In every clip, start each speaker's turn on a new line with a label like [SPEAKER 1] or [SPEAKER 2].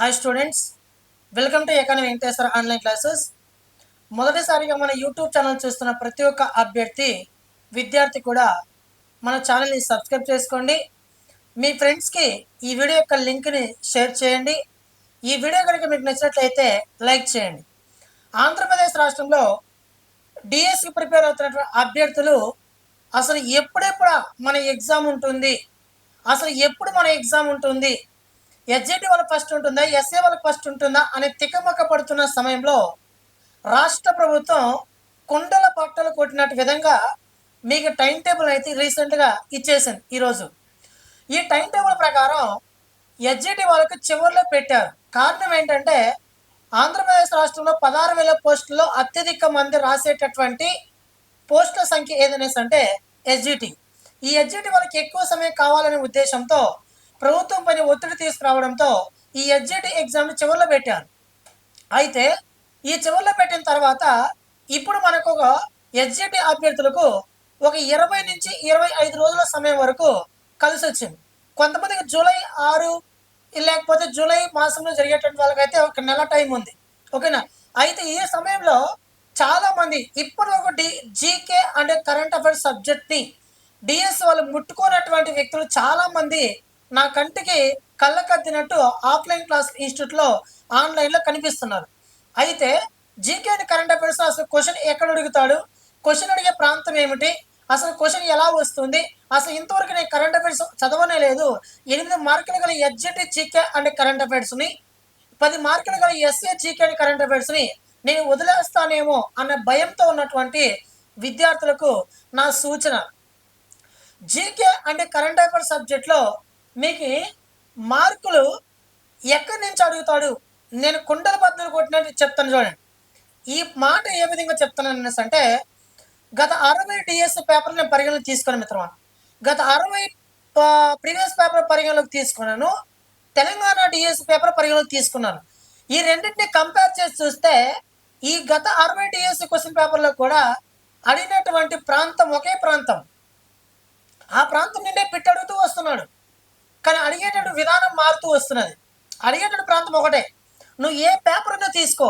[SPEAKER 1] Hi students welcome to economy Venkateswara online classes మొదటిసారిగా మన YouTube channel చూస్తున్న ప్రతి ఒక్క అభ్యర్థి విద్యార్థి కూడా మన ఛానల్ని సబ్స్క్రైబ్ చేసుకోండి. మీ ఫ్రెండ్స్కి ఈ వీడియో యొక్క లింక్ని షేర్ చేయండి. ఈ వీడియో కనుక మీకు నచ్చినట్లయితే లైక్ చేయండి. ఆంధ్రప్రదేశ్ రాష్ట్రంలో డిఎస్సి ప్రిపేర్ అవుతున్నటువంటి అభ్యర్థులు అసలు ఎప్పుడెప్పుడు మన ఎగ్జామ్ ఉంటుంది? అసలు ఎప్పుడు మన ఎగ్జామ్ ఉంటుంది? ఎస్జెటి వాళ్ళకి ఫస్ట్ ఉంటుందా? ఎస్ఏ వాళ్ళకి ఫస్ట్ ఉంటుందా? అని తికమక పడుతున్న సమయంలో రాష్ట్ర ప్రభుత్వం కుండల పట్టలు కొట్టినట్టు విధంగా మీకు టైం టేబుల్ అయితే రీసెంట్గా ఇచ్చేసింది ఈరోజు. ఈ టైం టేబుల్ ప్రకారం ఎస్జిటి వాళ్ళకి చివరిలో పెట్టారు. కారణం ఏంటంటే ఆంధ్రప్రదేశ్ రాష్ట్రంలో పదహారు వేల పోస్టుల్లో అత్యధిక మంది రాసేటటువంటి పోస్టుల సంఖ్య ఏదనేసి అంటే ఎస్జిటి. ఈ ఎస్జిటి వాళ్ళకి ఎక్కువ సమయం కావాలనే ఉద్దేశంతో ప్రభుత్వం పని ఒత్తిడి తీసుకురావడంతో ఈ ఎడ్జిటి ఎగ్జామ్ చివరిలో పెట్టారు. అయితే ఈ చివరిలో పెట్టిన తర్వాత ఇప్పుడు మనకు ఒక ఎస్జిటి అభ్యర్థులకు ఒక ఇరవై నుంచి ఇరవై ఐదు రోజుల సమయం వరకు కలిసి వచ్చింది. కొంతమందికి జూలై ఆరు లేకపోతే జూలై మాసంలో జరిగేటువంటి వాళ్ళకైతే ఒక నెల టైం ఉంది. ఓకేనా? అయితే ఈ సమయంలో చాలా మంది ఇప్పటి వరకు డి జీకే అంటే కరెంట్ అఫైర్స్ సబ్జెక్ట్ని డిఎస్ వాళ్ళు ముట్టుకోనటువంటి వ్యక్తులు చాలా మంది నా కంటికి కళ్ళకద్దినట్టు ఆఫ్లైన్ క్లాస్ ఇన్స్టిట్యూట్లో ఆన్లైన్లో కనిపిస్తున్నారు. అయితే జీకే కరెంట్ అఫైర్స్ అసలు క్వశ్చన్ ఎక్కడ అడుగుతాడు? క్వశ్చన్ అడిగే ప్రాంతం ఏమిటి? అసలు క్వశ్చన్ ఎలా వస్తుంది? అసలు ఇంతవరకు నేను కరెంట్ అఫైర్స్ చదవనే లేదు. ఎనిమిది మార్కులు గల ఎడ్జెట్ జీకే అండ్ కరెంట్ అఫైర్స్ని పది మార్కులు గల ఎస్ఏ జీకే అండ్ కరెంట్ అఫైర్స్ని నేను వదిలేస్తానేమో అన్న భయంతో ఉన్నటువంటి విద్యార్థులకు నా సూచన. జీకే అండ్ కరెంట్ అఫైర్స్ సబ్జెక్ట్లో మీకు మార్కులు ఎక్కడి నుంచి అడుగుతాడు? నేను కుండల బద్దలు కొట్టినట్టు చెప్తాను చూడండి. ఈ మాట ఏ విధంగా చెప్తాను అంటే గత అరవై డిఎస్ పేపర్ నేను పరిగణలోకి తీసుకుని మిత్రమా. గత అరవై ప్రీవియస్ పేపర్ పరిగణలోకి తీసుకున్నాను. తెలంగాణ డిఎస్ పేపర్ పరిగణలోకి తీసుకున్నాను. ఈ రెండింటిని కంపేర్ చేసి చూస్తే ఈ గత అరవై డిఎస్ క్వశ్చన్ పేపర్లో కూడా అడిగినటువంటి ప్రాంతం ఒకే ప్రాంతం. ఆ ప్రాంతం నుండే పిట్ అడుగుతూ వస్తున్నాడు. కానీ అడిగేటటువంటి విధానం మారుతూ వస్తున్నది. అడిగేటటువంటి ప్రాంతం ఒకటే. నువ్వు ఏ పేపర్ అయినా తీసుకో.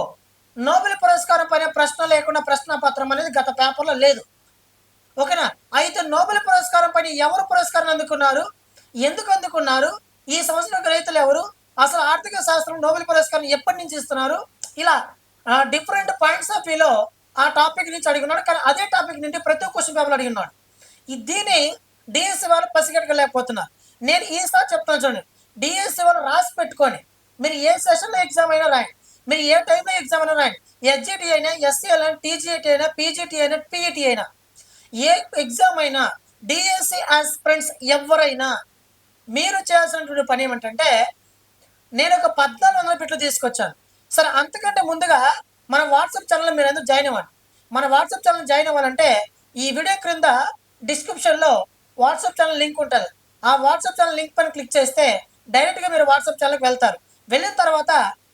[SPEAKER 1] నోబెల్ పురస్కారం పైన ప్రశ్న లేకుండా ప్రశ్న పత్రం అనేది గత పేపర్లో లేదు. ఓకేనా? అయితే నోబెల్ పురస్కారం పైన ఎవరు పురస్కారం అందుకున్నారు? ఎందుకు అందుకున్నారు? ఈ సంవత్సరం రైతులు ఎవరు? అసలు ఆర్థిక శాస్త్రం నోబెల్ పురస్కారం ఎప్పటి నుంచి ఇస్తున్నారు? ఇలా డిఫరెంట్ పాయింట్స్ ఆఫ్ వ్యూలో ఆ టాపిక్ నుంచి అడిగినాడు. కానీ అదే టాపిక్ నుండి ప్రతి క్వశ్చన్ పేపర్ అడిగినాడు. దీన్ని డిఎస్సి వాళ్ళు పసిగట్టలేకపోతున్నారు. నేను ఈసారి చెప్తాను చూడండి. డిఎస్సి వాళ్ళు రాసి పెట్టుకొని మీరు ఏ సెషన్లో ఎగ్జామ్ అయినా రాయండి. మీరు ఏ టైంలో ఎగ్జామ్ అయినా రాయండి. ఎస్జిటి అయినా ఎస్సీ అయినా టీజీఐటీ అయినా పీజీటీ అయినా పీఈటీ అయినా ఏ ఎగ్జామ్ అయినా డిఎస్సి ఆస్పిరెంట్స్ ఎవరైనా మీరు చేయాల్సినటువంటి పని ఏమిటంటే నేను ఒక పద్నాలుగు వందల పెట్లు తీసుకొచ్చాను. సరే అంతకంటే ముందుగా మన వాట్సాప్ ఛానల్ మీరు ఎందుకు జాయిన్ అవ్వండి. మన వాట్సాప్ ఛానల్ జాయిన్ అవ్వాలంటే ఈ వీడియో క్రింద డిస్క్రిప్షన్లో వాట్సాప్ ఛానల్ లింక్ ఉంటుంది. ఆ వాట్సాప్ ఛానల్ లింక్ పైన క్లిక్ చేస్తే డైరెక్ట్గా మీరు వాట్సాప్ ఛానల్కి వెళ్తారు. వెళ్ళిన తర్వాత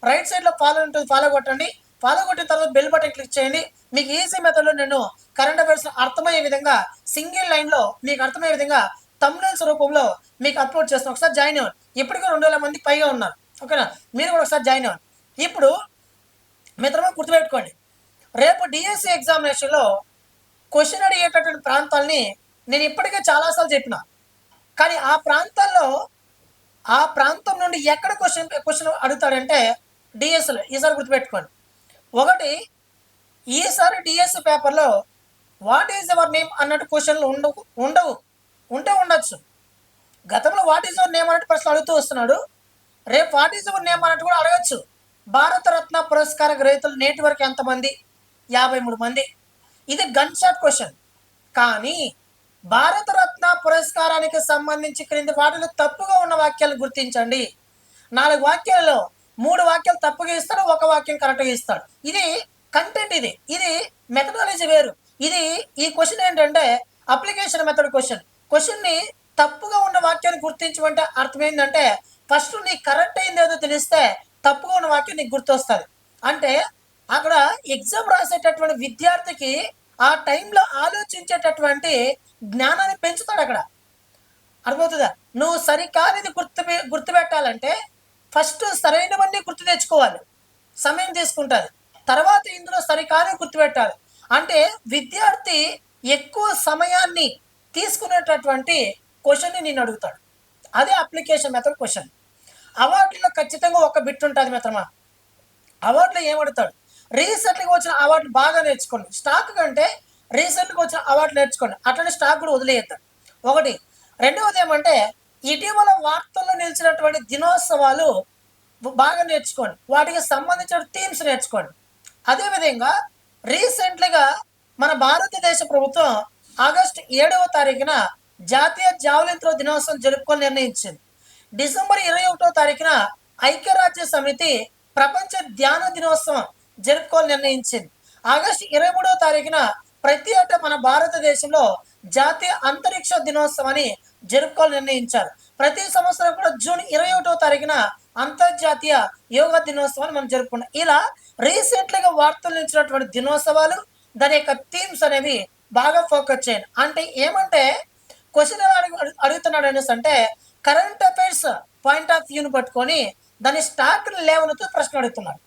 [SPEAKER 1] రైట్ సైడ్లో ఫాలో ఉంటుంది ఫాలో కొట్టండి. ఫాలో కొట్టిన తర్వాత బెల్ బటన్ క్లిక్ చేయండి. మీకు ఈజీ మెథడ్లో నేను కరెంట్ అఫైర్స్ అర్థమయ్యే విధంగా సింగిల్ లైన్లో మీకు అర్థమయ్యే విధంగా తమ్నైల్స్ రూపంలో మీకు అప్లోడ్ చేస్తాను. ఒకసారి జాయిన్ అవ్వండి. ఇప్పటికీ రెండు వేల మంది పైగా ఉన్నారు. ఓకేనా? మీరు కూడా ఒకసారి జాయిన్ అవ్వండి. ఇప్పుడు మిత్రమా గుర్తుపెట్టుకోండి. రేపు డిఎస్సి ఎగ్జామినేషన్లో క్వశ్చన్ అడిగేటటువంటి ప్రాంతాలని నేను ఇప్పటికే చాలాసార్లు చెప్పిన. కానీ ఆ ప్రాంతాల్లో ఆ ప్రాంతం నుండి ఎక్కడ క్వశ్చన్ క్వశ్చన్ అడుగుతాడంటే డిఎస్లో ఈసారి గుర్తుపెట్టుకోండి. ఒకటి ఈసారి డిఎస్సి పేపర్లో వాట్ ఈజ్ యువర్ నేమ్ అన్నట్టు క్వశ్చన్లు ఉండవు ఉండవు ఉంటే ఉండొచ్చు. గతంలో వాట్ ఈజ్ యువర్ నేమ్ అన్నట్టు ప్రశ్న అడుగుతూ వస్తున్నాడు. రేపు వాట్ ఈజ్ యువర్ నేమ్ అన్నట్టు కూడా అడగచ్చు. భారతరత్న పురస్కార గ్రహీతలు నేటి వరకు ఎంతమంది? యాభై మూడు మంది. ఇది గన్ షాట్ క్వశ్చన్. కానీ భారతరత్న పురస్కారానికి సంబంధించి క్రింది వాటిలో తప్పుగా ఉన్న వాక్యాలు గుర్తించండి. నాలుగు వాక్యాలలో మూడు వాక్యాలు తప్పుగా ఇస్తాడు ఒక వాక్యం కరెక్ట్గా ఇస్తాడు. ఇది కంటెంట్ ఇది. ఇది మెథడాలజీ వేరు. ఇది ఈ క్వశ్చన్ ఏంటంటే అప్లికేషన్ మెథడ్ క్వశ్చన్ క్వశ్చన్ని తప్పుగా ఉన్న వాక్యాన్ని గుర్తించమంటే అర్థం ఏంటంటే ఫస్ట్ నీకు కరెక్ట్ అయింది ఏదో తెలిస్తే తప్పుగా ఉన్న వాక్యం నీకు గుర్తొస్తుంది. అంటే అక్కడ ఎగ్జామ్ రాసేటటువంటి విద్యార్థికి ఆ టైంలో ఆలోచించేటటువంటి జ్ఞానాన్ని పెంచుతాడు అక్కడ. అర్థమవుతుందా? నువ్వు సరికానిది గుర్తు గుర్తుపెట్టాలంటే ఫస్ట్ సరైనవన్నీ గుర్తు తెచ్చుకోవాలి. సమయం తీసుకుంటుంది తర్వాత ఇందులో సరికాని గుర్తుపెట్టాలి. అంటే విద్యార్థి ఎక్కువ సమయాన్ని తీసుకునేటటువంటి క్వశ్చన్ని నేను అడుగుతాడు అదే అప్లికేషన్ మెథడ్ క్వశ్చన్. అవార్డులో ఖచ్చితంగా ఒక బిట్ ఉంటుంది మిత్రమా? అవార్డులో ఏమడుతాడు రీసెంట్గా వచ్చిన అవార్డులు బాగా నేర్చుకోండి. స్టాక్ కంటే రీసెంట్గా వచ్చిన అవార్డు నేర్చుకోండి. అట్లనే స్టాక్ కూడా వదిలేయద్దు. ఒకటి రెండవది ఏమంటే ఇటీవల వార్తల్లో నిలిచినటువంటి దినోత్సవాలు బాగా నేర్చుకోండి. వాటికి సంబంధించిన థీమ్స్ నేర్చుకోండి. అదేవిధంగా రీసెంట్లీగా మన భారతదేశ ప్రభుత్వం ఆగస్టు ఏడవ తారీఖున జాతీయ జావలిన్ త్రో దినోత్సవం జరుపుకొని నిర్ణయించింది. డిసెంబర్ ఇరవై ఒకటో తారీఖున ఐక్యరాజ్య సమితి ప్రపంచ ధ్యాన దినోత్సవం జరుపుకోవాలని నిర్ణయించింది. ఆగస్టు ఇరవై మూడవ తారీఖున ప్రతి ఏటా మన భారతదేశంలో జాతీయ అంతరిక్ష దినోత్సవాన్ని జరుపుకోవాలని నిర్ణయించారు. ప్రతి సంవత్సరం కూడా జూన్ ఇరవై ఒకటో తారీఖున అంతర్జాతీయ యోగా దినోత్సవాన్ని మనం జరుపుకున్నాం ఇలా రీసెంట్లీగా వార్తలు నిలిచినటువంటి దినోత్సవాలు దాని యొక్క థీమ్స్ అనేవి బాగా ఫోకస్ చేయండి. అంటే ఏమంటే క్వశ్చన్ ఎలా అడుగు అడుగుతున్నాడు అనేసి అంటే కరెంట్ అఫైర్స్ పాయింట్ ఆఫ్ వ్యూని పట్టుకొని దాని స్టాక్ లేవనతో ప్రశ్న అడుగుతున్నాడు.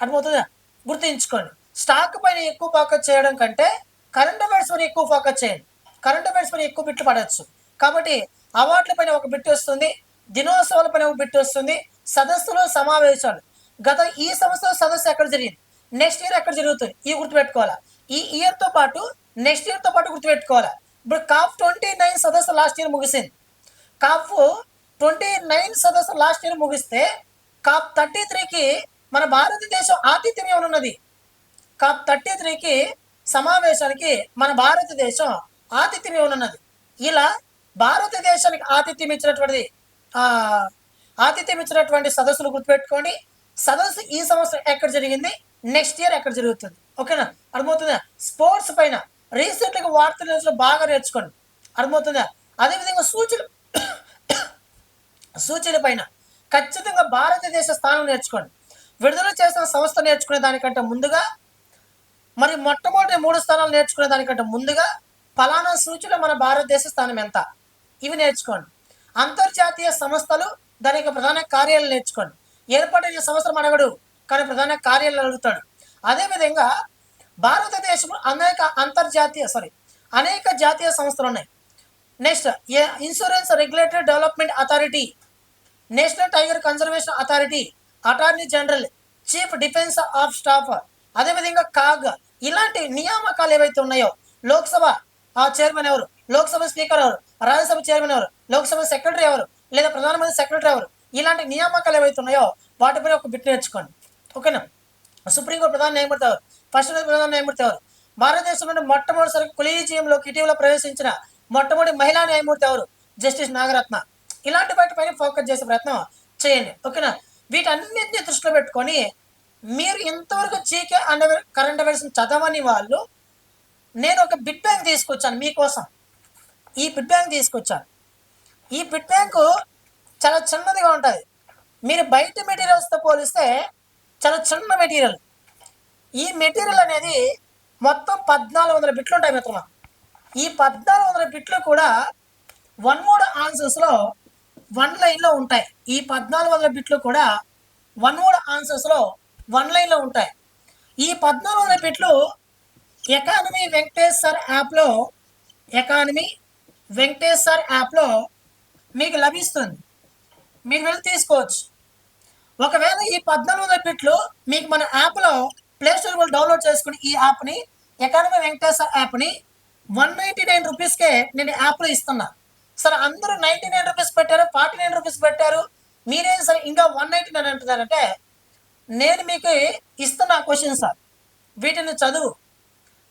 [SPEAKER 1] అర్థమవుతుందా? గుర్తుంచుకోండి. స్టాక్ పైన ఎక్కువ ఫోకస్ చేయడం కంటే కరెంట్ అఫైర్స్ పైన ఎక్కువ ఫోకస్ చేయండి. కరెంట్ అఫైర్స్ పైన ఎక్కువ బిట్లు పడవచ్చు. కాబట్టి అవార్డుల పైన ఒక బిట్ వస్తుంది దినోత్సవాల పైన ఒక బిట్ వస్తుంది సదస్సులు సమావేశాలు. గత ఈ సంవత్సరం సదస్సు ఎక్కడ జరిగింది? నెక్స్ట్ ఇయర్ ఎక్కడ జరుగుతుంది? ఈ గుర్తుపెట్టుకోవాలా? ఈ ఇయర్తో పాటు నెక్స్ట్ ఇయర్తో పాటు గుర్తుపెట్టుకోవాలా? ఇప్పుడు కాఫ్ ట్వంటీ నైన్ సదస్సు లాస్ట్ ఇయర్ ముగిసింది. కాఫ్ ట్వంటీ నైన్ సదస్సు లాస్ట్ ఇయర్ ముగిస్తే కాప్ థర్టీ త్రీకి మన భారతదేశం ఆతిథ్యం ఏమనున్నది కాప్ థర్టీ త్రీకి సమావేశానికి మన భారతదేశం ఆతిథ్యం ఇవ్వనున్నది. ఇలా భారతదేశానికి ఆతిథ్యం ఇచ్చినటువంటిది ఆ, ఆతిథ్యం ఇచ్చినటువంటి సదస్సులు గుర్తుపెట్టుకోండి. సదస్సు ఈ సంవత్సరం ఎక్కడ జరిగింది? నెక్స్ట్ ఇయర్ ఎక్కడ జరుగుతుంది? ఓకేనా? అర్థమవుతుందా? స్పోర్ట్స్ పైన రీసెంట్గా వార్తల న్యూస్లో బాగా నేర్చుకోండి. అర్థమవుతుందా? అదేవిధంగా సూచనలు సూచన పైన ఖచ్చితంగా భారతదేశ స్థానం నేర్చుకోండి. విడుదల చేసిన సంస్థ నేర్చుకునే దానికంటే ముందుగా మరి మొట్టమొదటి మూడు స్థానాలు నేర్చుకునే దానికంటే ముందుగా ఫలానా సూచిలో మన భారతదేశ స్థానం ఎంత? ఇవి నేర్చుకోండి. అంతర్జాతీయ సంస్థలు దాని యొక్క ప్రధాన కార్యాలయం నేర్చుకోండి. ఏర్పడిన సంవత్సరం అడగడు కానీ ప్రధాన కార్యాలయం అడుగుతాడు. అదేవిధంగా భారతదేశంలో అనేక అంతర్జాతీయ సారీ అనేక జాతీయ సంస్థలు ఉన్నాయి. Next insurance regulatory development authority national tiger conservation authority attorney general chief defence of staff అదేవిధంగా కాగ్ ఇలాంటి నియామకాలు ఏవైతే ఉన్నాయో లోక్సభ ఆ చైర్మన్ ఎవరు? లోక్సభ స్పీకర్ ఎవరు? రాజ్యసభ చైర్మన్ ఎవరు? లోక్సభ సెక్రటరీ ఎవరు? లేదా ప్రధానమంత్రి సెక్రటరీ ఎవరు? ఇలాంటి నియామకాలు ఏవైతే ఉన్నాయో వాటిపై ఒక బిట్ నేర్చుకోండి. ఓకేనా? సుప్రీంకోర్టు ప్రధాన న్యాయమూర్తి ఎవరు? ఫస్ట్ ప్రధాన న్యాయమూర్తి ఎవరు? భారతదేశంలో మొట్టమొదటిసారి కొలీజియంలోకి ఇటీవల ప్రవేశించిన మొట్టమొదటి మహిళా న్యాయమూర్తి ఎవరు? జస్టిస్ నాగరత్న. ఇలాంటి వాటిపైన ఫోకస్ చేసే ప్రయత్నం చేయండి. ఓకేనా? వీటన్నిటిని దృష్టిలో పెట్టుకొని మీరు ఇంతవరకు జీకే అండ్ కరెంట్ అఫైర్స్ చదవని వాళ్ళు నేను ఒక బిడ్ బ్యాంక్ తీసుకొచ్చాను మీకోసం ఈ బిట్ బ్యాంక్ తీసుకొచ్చాను. ఈ బిట్ బ్యాంకు చాలా చిన్నదిగా ఉంటుంది. మీరు బయట మెటీరియల్స్తో పోలిస్తే చాలా చిన్న మెటీరియల్. ఈ మెటీరియల్ అనేది మొత్తం పద్నాలుగు వందల బిట్లు ఉంటాయి మిత్రమా ఈ పద్నాలుగు వందల బిట్లు కూడా వన్ మోడ్ ఆన్సర్స్లో వన్ లైన్లో ఉంటాయి. ఈ పద్నాలుగు వందల బిట్లు కూడా వన్ మోడ్ ఆన్సర్స్లో వన్ లైన్లో ఉంటాయి. ఈ పద్నాలుగు వందల బిట్లు ఎకానమీ వెంకటేష్ సార్ యాప్లో ఎకానమీ వెంకటేష్ సార్ యాప్లో మీకు లభిస్తుంది. మీరు వెళ్ళి తీసుకోవచ్చు. ఒకవేళ ఈ పద్నాలుగు వందల బిట్లు మీకు మన యాప్లో ప్లేస్టోర్ కూడా డౌన్లోడ్ చేసుకుని ఈ యాప్ని ఎకానమీ వెంకటేశ్వర యాప్ని వన్ నైంటీ నైన్ రూపీస్కే నేను యాప్లో ఇస్తున్నా. సరే అందరూ నైంటీ నైన్ రూపీస్ పెట్టారు ఫార్టీ నైన్ రూపీస్ పెట్టారు. మీరేం సరే ఇంకా వన్ నైంటీ నైన్ అంటున్నారంటే నేను మీకు ఇస్తున్న క్వశ్చన్ సార్. వీటిని చదువు.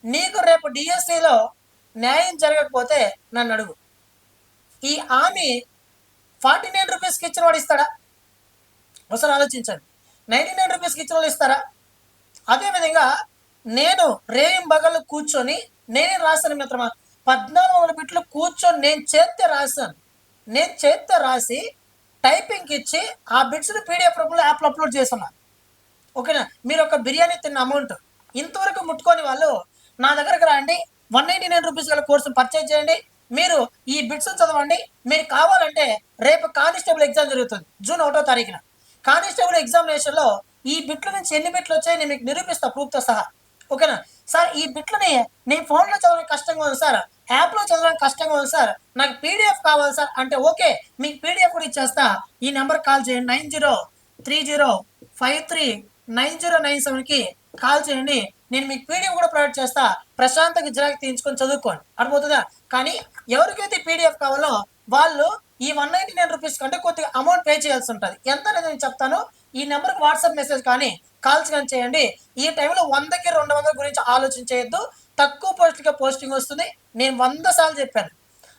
[SPEAKER 1] నీకు రేపు డిఎస్సిలో న్యాయం జరగకపోతే నన్ను అడుగు. ఈ ఆమె ఫార్టీ నైన్ రూపీస్కి ఇచ్చిన వాడు ఇస్తాడా? ఒకసారి ఆలోచించండి. నైంటీ నైన్ రూపీస్కి ఇచ్చిన వాళ్ళు ఇస్తారా? అదేవిధంగా నేను రేయం బగలు కూర్చొని నేనే రాశాను మిత్రమా? పద్నాలుగు వందల బిట్లు కూర్చొని నేను చేస్తే రాశాను. నేను చేస్తే రాసి టైపింగ్ ఇచ్చి ఆ బిట్స్ని పీడిఎఫ్ రూపంలో యాప్లో అప్లోడ్ చేస్తున్నాను ఓకేనా? మీరు ఒక బిర్యానీ తిన్న అమౌంట్. ఇంతవరకు ముట్టుకొని వాళ్ళు నా దగ్గరకు రండి వన్ నైంటీ నైన్ రూపీస్ గల కోర్సు పర్చేజ్ చేయండి మీరు ఈ బిట్స్ చదవండి మీరు కావాలంటే రేపు కానిస్టేబుల్ ఎగ్జామ్ జరుగుతుంది జూన్ ఒకటో తారీఖున. కానిస్టేబుల్ ఎగ్జామినేషన్లో ఈ బిట్ల నుంచి ఎన్ని బిట్లు వచ్చాయి నేను మీకు నిరూపిస్తా ప్రూఫ్తో సహా. ఓకేనా? సార్ ఈ బిట్లని నేను ఫోన్లో చదవడం కష్టంగా ఉంది సార్ యాప్లో చదవడం కష్టంగా ఉంది సార్ నాకు పీడిఎఫ్ కావాలి సార్ అంటే ఓకే మీకు పీడిఎఫ్ కూడా ఇచ్చేస్తా. ఈ నెంబర్ కాల్ చేయండి nine zero three zero five three nine zero nine సెవెన్కి కాల్ చేయండి. నేను మీకు పీడిఎఫ్ కూడా ప్రొవైడ్ చేస్తా. ప్రశాంతంగా జిరాక్ తీయించుకొని చదువుకోండి. అర్థమవుతుందా? కానీ ఎవరికైతే పీడిఎఫ్ కావాలో వాళ్ళు ఈ వన్ నైన్టీ నైన్ రూపీస్ కంటే కొద్దిగా అమౌంట్ పే చేయాల్సి ఉంటుంది. ఎంత అనేది నేను చెప్తాను. ఈ నెంబర్కి వాట్సాప్ మెసేజ్ కానీ కాల్స్ కానీ చేయండి. ఈ టైంలో వందకి రెండు వందల గురించి ఆలోచన చేయొద్దు. తక్కువ పోస్ట్గా పోస్టింగ్ వస్తుంది. నేను వంద సార్లు చెప్పాను.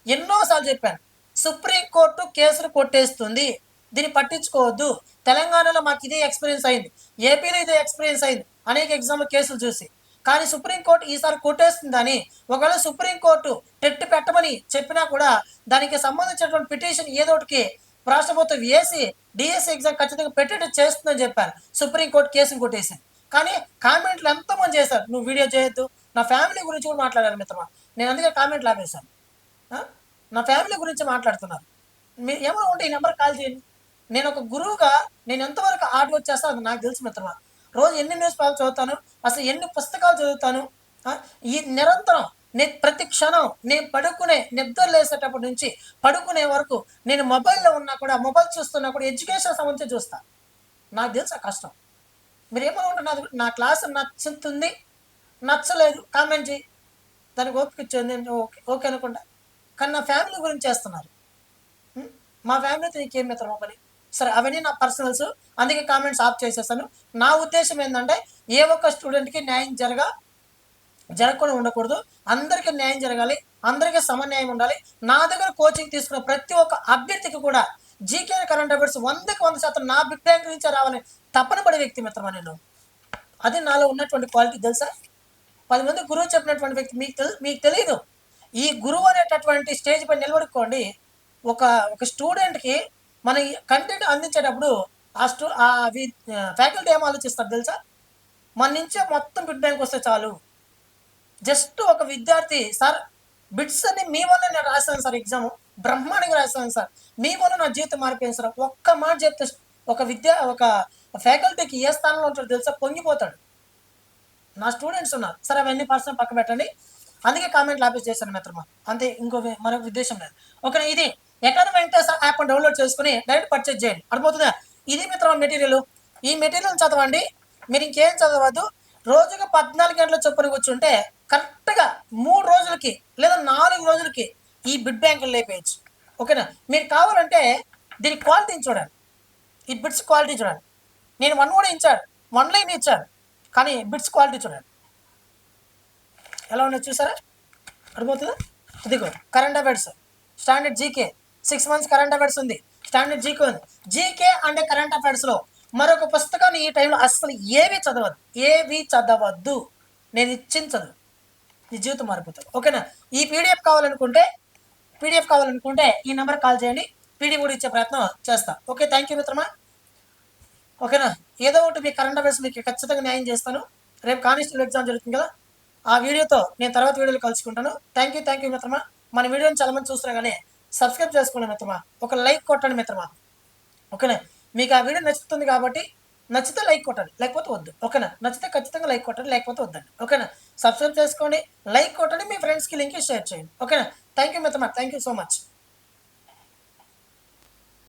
[SPEAKER 1] ఎన్నో సార్లు చెప్పాను. సుప్రీంకోర్టు కేసులు కొట్టేస్తుంది. దీన్ని పట్టించుకోవద్దు. తెలంగాణలో మాకు ఇదే ఎక్స్పీరియన్స్ అయింది. ఏపీలో ఇదే ఎక్స్పీరియన్స్ అయింది. అనేక ఎగ్జామ్ల కేసులు చూసి. కానీ సుప్రీంకోర్టు ఈసారి కొట్టేస్తుందని ఒకవేళ సుప్రీంకోర్టు టెట్ పెట్టమని చెప్పినా కూడా దానికి సంబంధించినటువంటి పిటిషన్ ఏదోటికి రాష్ట్ర ప్రభుత్వం వేసి డిఎస్సి ఎగ్జామ్ ఖచ్చితంగా పెట్టేట్టు చేస్తుందని చెప్పారు. సుప్రీంకోర్టు కేసును కొట్టేసింది. కానీ కామెంట్లు ఎంతమంది చేశారు. నువ్వు వీడియో చేయొద్దు. నా ఫ్యామిలీ గురించి కూడా మాట్లాడాను మిత్రమా. నేను అందుకే కామెంట్లు ఆపేశాను. నా ఫ్యామిలీ గురించి మాట్లాడుతున్నారు. మీరు ఏమైనా ఉంటే ఈ నెంబర్ కాల్ చేయండి. నేను ఒక గురువుగా నేను ఎంతవరకు హార్డ్ వర్క్ చేస్తాను అది నాకు తెలుసు మిత్రమా. రోజు ఎన్ని న్యూస్ పేపర్ చదువుతాను అసలు ఎన్ని పుస్తకాలు చదువుతాను ఈ నిరంతరం నేను ప్రతి క్షణం నేను పడుకునే నిద్ర లేసేటప్పటి నుంచి పడుకునే వరకు నేను మొబైల్లో ఉన్నా కూడా మొబైల్ చూస్తున్నా కూడా ఎడ్యుకేషన్ సంబంధించి చూస్తా. నాకు తెలుసు ఆ కష్టం. మీరు ఏమనుకుంటున్నారు నా క్లాస్ నచ్చుతుంది నచ్చలేదు కామెంట్ చేయి దానికి ఓపిక ఇచ్చింది నేను ఓకే ఓకే అనుకుంటా. కానీ నా ఫ్యామిలీ గురించి చేస్తున్నారు. మా ఫ్యామిలీతో నీకేం మిత్రమా పని? సరే అవన్నీ నా పర్సనల్స్. అందుకే కామెంట్స్ ఆఫ్ చేసేస్తాను నా ఉద్దేశం ఏంటంటే ఏ ఒక్క స్టూడెంట్కి న్యాయం జరగ జరగకుండా ఉండకూడదు. అందరికీ న్యాయం జరగాలి. అందరికీ సమన్యాయం ఉండాలి. నా దగ్గర కోచింగ్ తీసుకున్న ప్రతి ఒక్క అభ్యర్థికి కూడా జీకే కరెంట్ అఫైర్స్ వందకి వంద శాతం నా బిగ్ బ్యాంక్ నుంచే రావాలని తపన పడే వ్యక్తి మిత్రమా నేను? అది నాలో ఉన్నటువంటి క్వాలిటీ తెలుసా? పది మంది గురువు చెప్పినటువంటి వ్యక్తి మీకు తెలు మీకు తెలియదు ఈ గురువు అనేటటువంటి స్టేజ్ పై నిలబడుకోండి. ఒక ఒక స్టూడెంట్కి మన కంటెంట్ అందించేటప్పుడు ఆ స్టూ ఆ ఫ్యాకల్టీ ఏం ఆలోచిస్తారు తెలుసా? మన నుంచే మొత్తం బిడ్ బ్యాంక్ వస్తే చాలు. జస్ట్ ఒక విద్యార్థి సార్ బిట్స్ అన్ని మీ వల్ల నేను రాశాను సార్ ఎగ్జామ్ బ్రహ్మాండంగా రాశాను సార్. మీ వల్ల నా జీవితం మారిపోయింది సార్. ఒక్క మాట చెప్తే ఒక విద్య ఒక ఫ్యాకల్టీకి ఏ స్థానంలో ఉంటాడు తెలుసా? పొంగిపోతాడు. నా స్టూడెంట్స్ ఉన్నారు. సార్ అవన్నీ పర్సనల్ పక్క పెట్టండి. అందుకే కామెంట్లు ఆపేసి చేశాను మిత్రమా. అంతే ఇంకో మరొక ఉద్దేశం లేదు. ఓకేనా? ఇది ఎక్కడ వెంకటేశ్వర యాప్ డౌన్లోడ్ చేసుకుని డైరెక్ట్ పర్చేజ్ చేయండి. అర్థమవుతుందా? ఇది మిత్రమా మెటీరియల్ ఈ మెటీరియల్ చదవండి. మీరు ఇంకేం చదవద్దు. రోజుకు పద్నాలుగు గంటల చొప్పున కూర్చుంటే కరెక్ట్గా మూడు రోజులకి లేదా నాలుగు రోజులకి ఈ బిడ్ బ్యాంకులు లేపేయచ్చు. ఓకేనా? మీరు కావాలంటే దీని క్వాలిటీని చూడండి ఈ బిట్స్ క్వాలిటీ చూడండి నేను వన్ కూడా ఇచ్చాడు వన్ లైన్ ఇచ్చాడు కానీ బిట్స్ క్వాలిటీ చూడండి ఎలా ఉన్నాయి చూసారా? అర్థమవుతుందా? ఇదిగో current affairs standard GK six months current affairs ఉంది. స్టాండర్డ్ జీకే ఉంది. జీకే అంటే కరెంట్ అఫైర్స్లో మరొక పుస్తకాన్ని ఈ టైంలో అస్సలు ఏవి చదవద్దు ఏవి చదవద్దు. నేను ఇచ్చిన చదువు. నీ జీవితం మారిపోతుంది. ఓకేనా? ఈ పీడిఎఫ్ కావాలనుకుంటే పీడిఎఫ్ కావాలనుకుంటే ఈ నెంబర్ కాల్ చేయండి. పీడిఎఫ్ కూడా ఇచ్చే ప్రయత్నం చేస్తా. ఓకే థ్యాంక్ యూ మిత్రమా. ఓకేనా? ఏదో ఒకటి మీ కరెంట్ అఫైర్స్ మీకు ఖచ్చితంగా న్యాయం చేస్తాను. రేపు కానిస్టేబుల్ ఎగ్జామ్ జరుగుతుంది కదా. ఆ వీడియోతో నేను తర్వాత వీడియోలో కలుసుకుంటాను. థ్యాంక్ యూ థ్యాంక్ యూ మిత్రమా. మన వీడియోని చాలా మంది చూస్తున్నా కానీ సబ్స్క్రైబ్ చేసుకోండి మిత్రమా. ఒక లైక్ కొట్టండి మిత్రమా. ఓకేనా? మీకు ఆ వీడియో నచ్చుతుంది కాబట్టి నచ్చితే లైక్ కొట్టండి లేకపోతే వద్దు. ఓకేనా? నచ్చితే ఖచ్చితంగా లైక్ కొట్టండి లేకపోతే వద్దండి. ఓకేనా? సబ్స్క్రైబ్ చేసుకోండి లైక్ కొట్టండి మీ ఫ్రెండ్స్కి లింక్ షేర్ చేయండి. ఓకేనా? థ్యాంక్ యూ మిత్రమా. Thank you so much